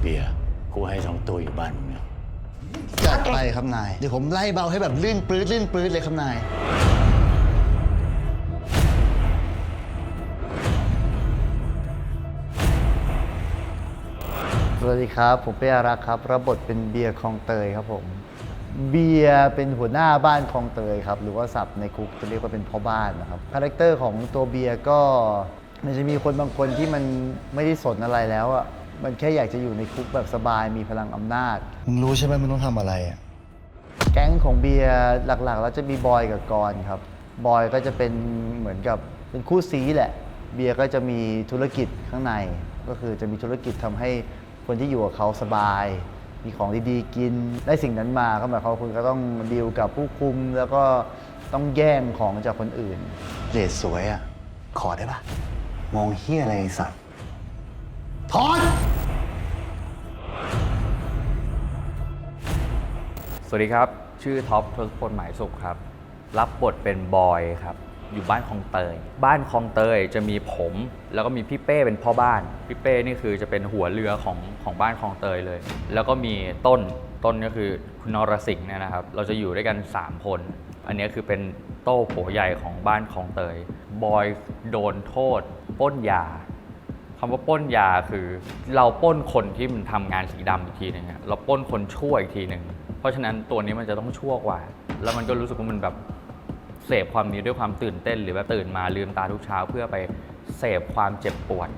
เบียร์กูให้สองตัวอยู่บ้านมึงนะจัดไปครับนาย เดี๋ยวผมไล่เบาให้แบบลื่นปลื้ดลื่นปลื้ดเลยครับนาย สวัสดีครับ ผมเป้อารักษ์ครับ รับบทเป็นเบียร์คลองเตยครับผม เบียร์เป็นหัวหน้าบ้านคลองเตยครับ หรือว่าศัพท์ในคุกจะเรียกว่าเป็นพ่อบ้านนะครับ คาแรคเตอร์ของตัวเบียร์ก็มันจะมีคนบางคนที่มันไม่ได้สนอะไรแล้วอะ มันแค่อยากจะอยู่ในคุกแบบสบายมีพลังอำนาจ มึงรู้ใช่ไหมมึงต้องทำอะไรอะ แก๊งของเบียร์หลักๆ แล้วจะมีบอยกับกรครับ บอยก็จะเป็นเหมือนกับเป็นคู่ซีแหละ เบียร์ก็จะมีธุรกิจข้างใน ก็คือจะมีธุรกิจทำให้คนที่อยู่กับเขาสบาย มีของดีๆกิน ได้สิ่งนั้นมาก็หมายความว่าคุณก็ต้องดีลกับผู้คุม แล้วก็ต้องแย่งของจากคนอื่น เดทสวยอะ ขอได้ปะมองเฮียอะไรไอ้สัตว์ถอน สวัสดีครับ ชื่อท็อปทศพลหมายสุขครับ รับบทเป็นบอยครับ อยู่บ้านคลองเตย บ้านคลองเตยจะมีผม แล้วก็มีพี่เป้เป็นพ่อบ้าน พี่เป้นี่คือจะเป็นหัวเรือของของบ้านคลองเตยเลย แล้วก็มีต้น ต้นก็คือคุณนรสิงห์เนี่ยนะครับ เราจะอยู่ด้วยกัน 3 คน อันนี้คือเป็นโต้โผใหญ่ของบ้านคลองเตย บอยโดนโทษป้นยาคำว่าป้นยาคือ เราป้นคนที่มันทำงานสีดำอีกทีหนึ่งเราป้นคนชั่วอีกทีหนึ่ง เพราะฉะนั้นตัวนี้มันจะต้องชั่วกว่า แล้วมันก็รู้สึกว่ามันแบบเสพความนี้ด้วยความตื่นเต้น หรือว่าตื่นมาลืมตาทุกเช้าเพื่อไปเสพความเจ็บปวด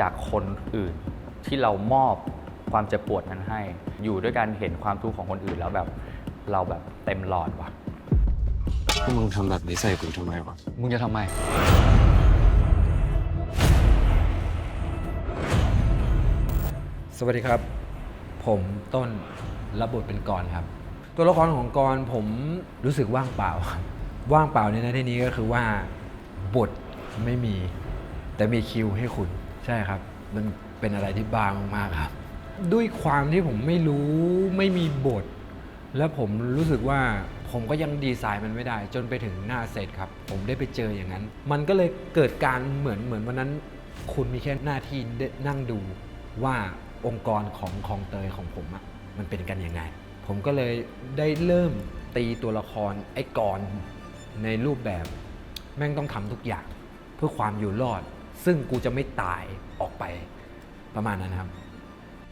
จากคนอื่น ที่เรามอบความเจ็บปวดนั้นให้ อยู่ด้วยการเห็นความทุกข์ของคนอื่นแล้วแบบเราแบบเต็มหลอดว่ะพวกมึงทำแบบนี้ใส่กูทำไมวะ มึงจะทำไม สวัสดีครับ ผมต้น รับบทเป็นกรครับ ตัวละครของกรผมรู้สึกว่างเปล่าครับว่างเปล่าในที่นี้ก็คือว่าบทไม่มี แต่มีคิวให้คุณใช่ครับ มันเป็นอะไรที่บางมากครับ ด้วยความที่ผมไม่รู้ไม่มีบท แล้วผมรู้สึกว่าผมก็ยังดีไซน์มันไม่ได้ จนไปถึงหน้าเซตครับ ผมได้ไปเจออย่างนั้น มันก็เลยเกิดการเหมือนเหมือนวันนั้น คุณมีแค่หน้าที่นั่งดูว่าองค์กรของคลองเตยของผมอะ มันเป็นกันยังไง ผมก็เลยได้เริ่มตีตัวละครไอ้กรในรูปแบบ แม่งต้องทำทุกอย่าง เพื่อความอยู่รอด ซึ่งกูจะไม่ตายออกไปประมาณนั้นครับ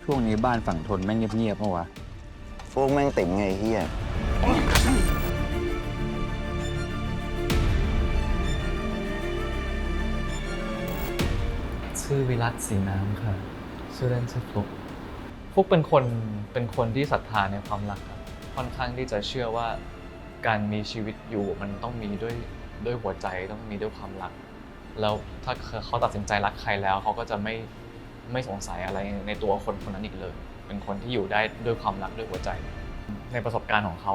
ช่วงนี้บ้านฝั่งทนแม่งเงียบๆเพราะวะพวกแม่งติ่มไงเฮียชื่อวิรัตสีน้ำค่ะชื่อเล่นชื่อฟลุก ฟลุกเป็นคนเป็นคนที่ศรัทธาในความรักครับค่อนข้างที่จะเชื่อว่าการมีชีวิตอยู่มันต้องมีด้วยด้วยหัวใจต้องมีด้วยความรัก แล้วถ้าเขาตัดสินใจรักใครแล้วเขาก็จะไม่ไม่สงสัยอะไรในตัวคนคนนั้นอีกเลย เป็นคนที่อยู่ได้ด้วยความรักด้วยหัวใจ ในประสบการณ์ของเขา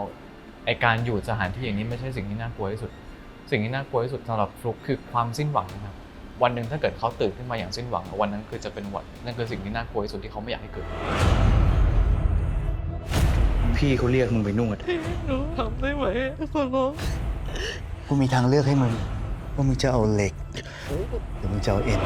ไอการอยู่สถานที่อย่างนี้ไม่ใช่สิ่งที่น่ากลัวที่สุด สิ่งที่น่ากลัวที่สุดสำหรับฟลุกคือความสิ้นหวังนะครับ วันหนึ่งถ้าเกิดเขาตื่นขึ้นมาอย่างสิ้นหวัง วันนั้นคือจะเป็นวันนั่นคือสิ่งที่น่ากลัวที่สุดที่เขาไม่อยากให้เกิด พี่เขาเรียกมึงไปนวดหนูทำได้ไหมขอร้องกูมีทางเลือกให้มึงว่ามึงจะเอาเหล็กหรือมึงจะเอาเอ็น